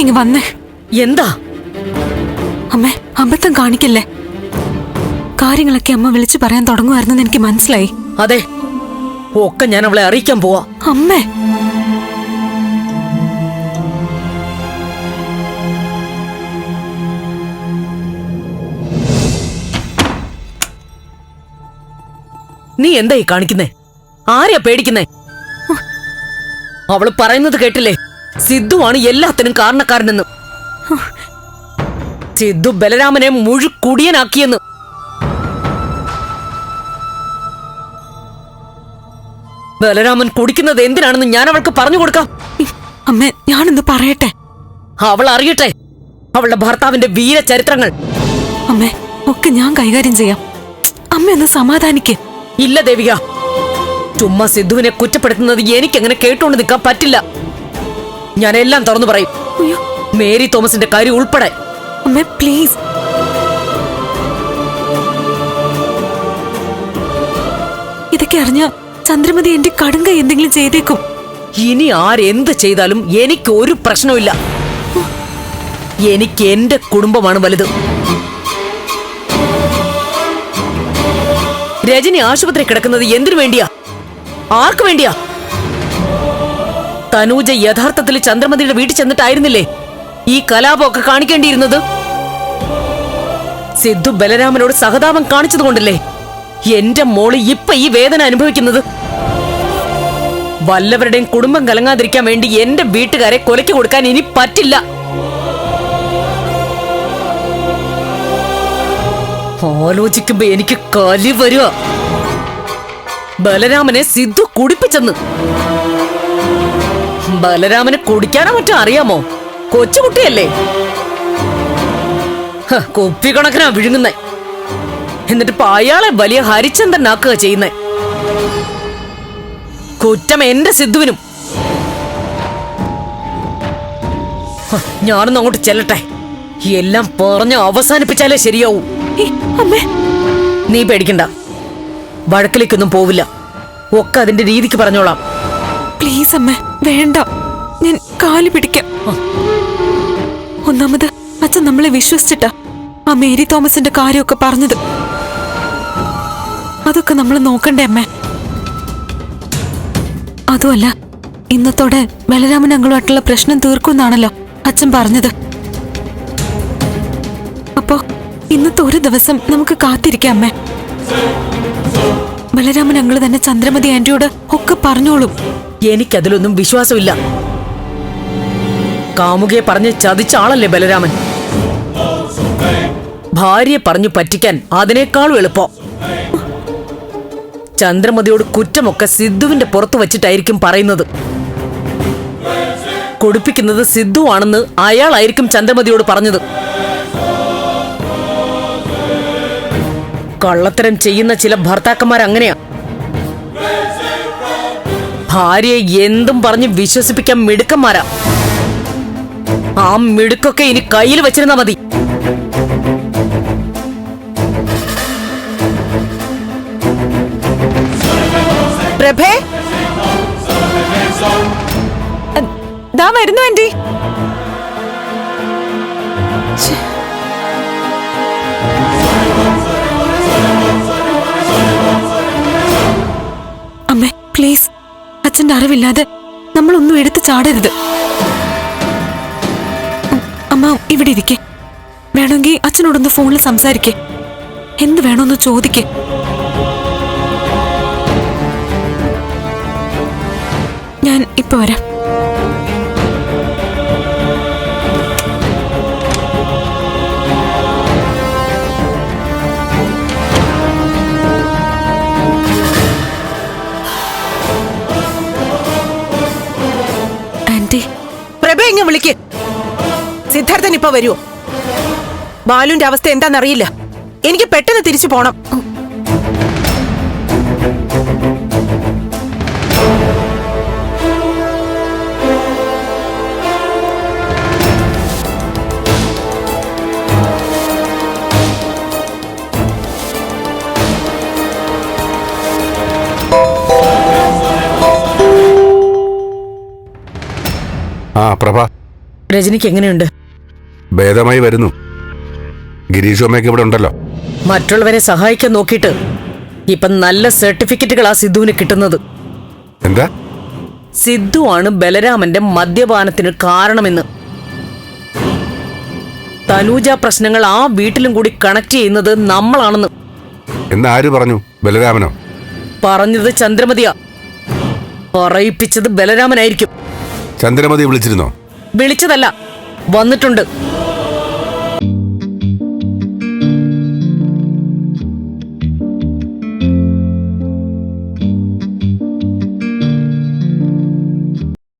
ഇങ്ങ് വന്നേ. എന്താ? അമ്മ അബദ്ധം കാണിക്കല്ലേ? കാര്യങ്ങളൊക്കെ അമ്മ വിളിച്ചു പറയാൻ തുടങ്ങുമായിരുന്നെന്ന് എനിക്ക് മനസ്സിലായി. അതെ. ഒക്കെ ഞാൻ അവളെ അറിയിക്കാൻ പോവാ. അമ്മേ. നീ എന്തായി കാണിക്കുന്നേ? ആരെയാ പേടിക്കുന്നേ? അവൾ പറയുന്നത് കേട്ടില്ലേ? സിദ്ധുവാണ് എല്ലാത്തിനും കാരണക്കാരനെന്ന്. സിദ്ധു ബലരാമനെ മുഴുക്കുടിയനാക്കിയെന്ന് ബലരാമൻ കുടിക്കുന്നത് എന്തിനാണെന്ന് ഞാൻ അവൾക്ക് പറഞ്ഞു കൊടുക്കാം. അമ്മ ഞാനൊന്ന് പറയട്ടെ? അവൾ അറിയട്ടെ. അവളുടെ ഭർത്താവിന്റെ വീരചരിത്രങ്ങൾ. അമ്മേ ഒക്കെ ഞാൻ കൈകാര്യം ചെയ്യാം. അമ്മ ഒന്ന് സമാധാനിക്ക്. ഇല്ല ദേവിക. ചുമ്മാ സിദ്ധുവിനെ കുറ്റപ്പെടുത്തുന്നത് എനിക്കങ്ങനെ കേട്ടുകൊണ്ട് നിൽക്കാൻ പറ്റില്ല. ഞാൻ എല്ലാം തുറന്നു പറയും. മേരി തോമസിന്റെ കാര്യം ഉൾപ്പെടെ. അമ്മേ പ്ലീസ്. ഇതൊക്കെ അറിഞ്ഞ ചന്ദ്രമതി എന്റെ കടുങ്ക എന്തെങ്കിലും ചെയ്തേക്കും. ഇനി ആരെന്ത് ചെയ്താലും എനിക്ക് ഒരു പ്രശ്നവുമില്ല. എനിക്ക് എന്റെ കുടുംബമാണ് വലുത്. രജനി ആശുപത്രി കിടക്കുന്നത് എന്തിനു വേണ്ടിയാ? ആർക്കു വേണ്ടിയാ? തനൂജ യഥാർത്ഥത്തിൽ ചന്ദ്രമതിയുടെ വീട്ടിൽ ചെന്നിട്ടായിരുന്നില്ലേ? ഈ കലാപമൊക്കെ കാണിക്കേണ്ടിയിരുന്നത്? സിദ്ധു ബലരാമനോട് സഹതാപം കാണിച്ചതുകൊണ്ടല്ലേ? എന്റെ മോൾ ഇപ്പൊ ഈ വേദന അനുഭവിക്കുന്നത്? വല്ലവരുടെയും കുടുംബം കലങ്ങാതിരിക്കാൻ വേണ്ടി എന്റെ വീട്ടുകാരെ കൊലയ്ക്ക് കൊടുക്കാൻ ഇനി പറ്റില്ല. ആലോചിക്കുമ്പോ എനിക്ക് കലി വരുക ബലരാമനെ സിദ്ധു കുടിപ്പിച്ചെന്ന്. ബലരാമന് കുടിക്കാനോ മറ്റോ അറിയാമോ? കൊച്ചുകുട്ടിയല്ലേ? കുപ്പി കുപ്പിക്കണക്കിനാ വിഴുങ്ങുന്നേ. എന്നിട്ട് പായാളെ അയാളെ വലിയ ഹരിചന്ദനാക്കുക ചെയ്യുന്നേ. കുറ്റം എന്റെ സിദ്ധുവിനും. ഞാനൊന്നും അങ്ങോട്ട് ചെല്ലട്ടെ. എല്ലാം പറഞ്ഞ് അവസാനിപ്പിച്ചാലേ ശരിയാവൂ. നീ പേടിക്കണ്ട. വഴക്കിലേക്കൊന്നും പോവില്ല. ഒക്കെ അതിന്റെ രീതിക്ക് പറഞ്ഞോളാം. പ്ലീസ് അമ്മ വേണ്ട. ഞാൻ കാൽ പിടിക്കാം. ഒന്നാമത് അച്ഛൻ നമ്മളെ വിശ്വസിച്ചിട്ടാ ആ മേരി തോമസിന്റെ കാര്യമൊക്കെ പറഞ്ഞത്. അതൊക്കെ നമ്മൾ നോക്കണ്ടേ അമ്മ? അതുമല്ല ഇന്നത്തോടെ ബലരാമൻ അങ്ങളുമായിട്ടുള്ള പ്രശ്നം തീർക്കുമെന്നാണല്ലോ അച്ഛൻ പറഞ്ഞത്. അപ്പോ ഇന്നത്തെ ഒരു ദിവസം നമുക്ക് കാത്തിരിക്കാം അമ്മ. ബലരാമൻ അങ്ങൾ തന്നെ ചന്ദ്രമതി ആന്റിയോട് ഒക്കെ പറഞ്ഞോളും. എനിക്കതിലൊന്നും വിശ്വാസമില്ല. കാമുകയെ പറഞ്ഞ് ചതിച്ച ആളല്ലേ ബലരാമൻ? ഭാര്യയെ പറഞ്ഞു പറ്റിക്കാൻ അതിനേക്കാളും എളുപ്പം. ചന്ദ്രമതിയോട് കുറ്റമൊക്കെ സിദ്ധുവിന്റെ പുറത്തു വച്ചിട്ടായിരിക്കും പറയുന്നത്. കൊടുപ്പിക്കുന്നത് സിദ്ധു ആണെന്ന് അയാളായിരിക്കും ചന്ദ്രമതിയോട് പറഞ്ഞത്. കള്ളത്തരം ചെയ്യുന്ന ചില ഭർത്താക്കന്മാർ അങ്ങനെയാ ഭാര്യയെ എന്തും പറഞ്ഞ് വിശ്വസിപ്പിക്കാൻ മിടുക്കന്മാരാ. ആ മിടുക്കൊക്കെ ഇനി കയ്യിൽ വെച്ചിരുന്നാ മതി. അച്ഛന്റെ അറിവില്ലാതെ നമ്മളൊന്നും എടുത്തു ചാടരുത്. അമ്മ ഇവിടെ ഇരിക്കെ. വേണമെങ്കിൽ അച്ഛനോടൊന്ന് ഫോണിൽ സംസാരിക്കേ. എന്ത് വേണമെന്ന് ചോദിക്കേ. ഞാൻ ഇപ്പൊ വരാം. ആന്റി പ്രഭ ഇങ്ങ് വിളിക്ക്. സിദ്ധാർത്ഥൻ ഇപ്പൊ വരുമോ ബാലുവിന്റെ അവസ്ഥ എന്താണെന്നറിയില്ല എനിക്ക് പെട്ടെന്ന് തിരിച്ചു പോണം. ആ പ്രഭ. രജനിക്ക് എങ്ങനെയുണ്ട്? ഭേദമായി വരുന്നു. ഗിരീഷ് അമ്മയൊക്കെ ഇവിടെ ഉണ്ടല്ലോ. മറ്റുള്ളവരെ സഹായിക്കാൻ നോക്കിയിട്ട് ഇപ്പൊ നല്ല സർട്ടിഫിക്കറ്റുകൾ ആ സിദ്ധുവിന് കിട്ടുന്നത്. എന്താ? സിദ്ധു ആണ് ബലരാമന്റെ മദ്യപാനത്തിന് കാരണമെന്ന്. തനൂജ പ്രശ്നങ്ങൾ ആ വീട്ടിലും കൂടി കണക്ട് ചെയ്യുന്നത് നമ്മളാണെന്ന്. എന്ന് ആര് പറഞ്ഞു? ബലരാമനോ? പറഞ്ഞത് ചന്ദ്രമതിയാ. പറയിപ്പിച്ചത് ബലരാമനായിരിക്കും. ചന്ദ്രമതി വിളിച്ചിരുന്നോ? വിളിച്ചതല്ല വന്നിട്ടുണ്ട്.